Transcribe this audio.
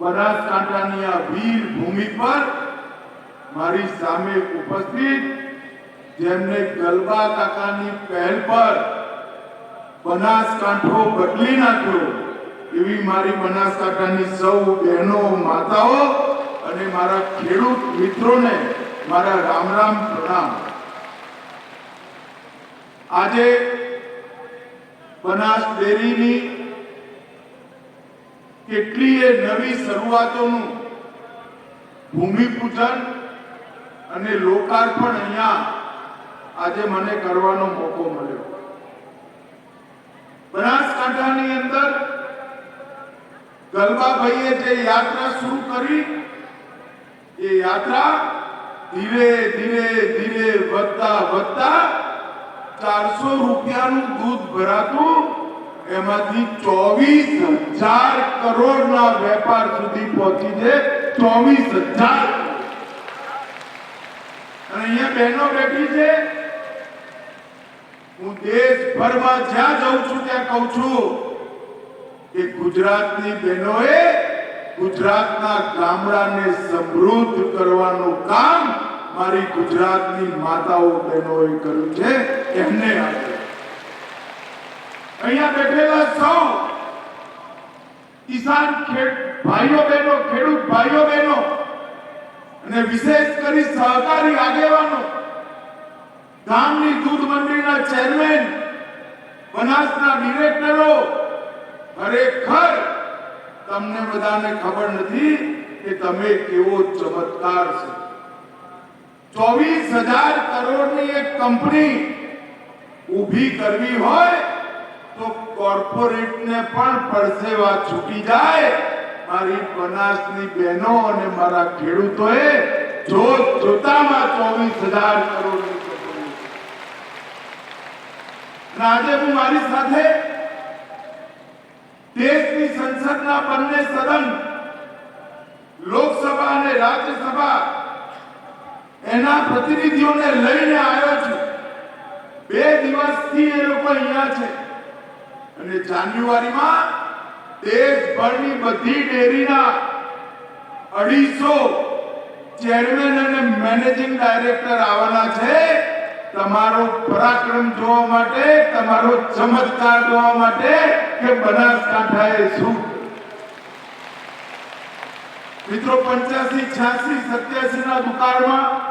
બનાસકાંઠાની આ વીર ભૂમિ પર મારી સામે ઉપસ્થિત, જેમને ગલબા કાકાની પહેલ પર બનાસકાંઠો બદલી નાખ્યો, એવી મારી બનાસકાંઠાની સૌ બહેનો, માતાઓ અને મારા ખેડૂત મિત્રોને મારા રામ રામ પ્રણામ. આજે બનાસ ડેરીની કેટલીય નવી શરૂઆતોનું ભૂમિપૂજન અને લોકાર્પણ અહીંયા આજે મને કરવાનો મોકો મળ્યો. બનાસકાંઠાની અંદર ગલબાભાઈએ જે યાત્રા શરૂ કરી, એ યાત્રા ધીરે ધીરે ધીરે વધતા વધતા ચારસો રૂપિયાનું દૂધ ભરાતું, એમાંથી ચોવીસ હજાર કરોડના વેપાર સુધી પહોંચી છે ચોવીસ હજાર. અહીંયા બહેનો બેઠી છે. હું દેશભરમાં જ્યાં જઉં છું ત્યાં કહું છું કે ગુજરાતની બહેનોએ ગુજરાતના ગામડાને સમૃદ્ધ કરવાનું કામ મારી ગુજરાતની માતાઓ બહેનોએ કર્યું છે. એમને આજે અહીંયા બેઠેલા સૌ કિસાન ભાઈઓ બહેનો, ખેડૂત ભાઈઓ બહેનો, અને વિશેષ કરી સહકારી આગેવાનો, ગામની દૂધ મંડળીના ચેરમેન, બનાસના ડિરેક્ટરો, ખરેખર તમને બધાને ખબર નથી કે તમે કેવો ચમત્કાર છે. ચોવીસ હજાર કરોડની એક કંપની ઊભી કરવી હોય તો કોર્પોરેટને પણ પરસેવા છૂટી જાય. મારી બનાસની બહેનો અને મારા ખેડૂતોએ જોત જોતામાં ચોવીસ હજાર કરોડ આજે હું મારી સાથે દેશની સંસદના બંને સદન લોકસભા અને રાજ્યસભા એના પ્રતિનિધિઓને લઈને આવ્યો છું. બે દિવસથી એ લોકો અહીંયા છે. અને જાન્યુઆરીમાં દેશભરની બધી ડેરીના અઢીસો ચેરમેન અને મેનેજિંગ ડાયરેક્ટર આવવાના છે. તમારો પરાક્રમ જોવા માટે, તમારો ચમત્કાર જોવા માટે કે બનાસકાંઠાએ શું? મિત્રો, પંચ્યાસી, છ્યાસી સત્યાસી ના દુકાળમાં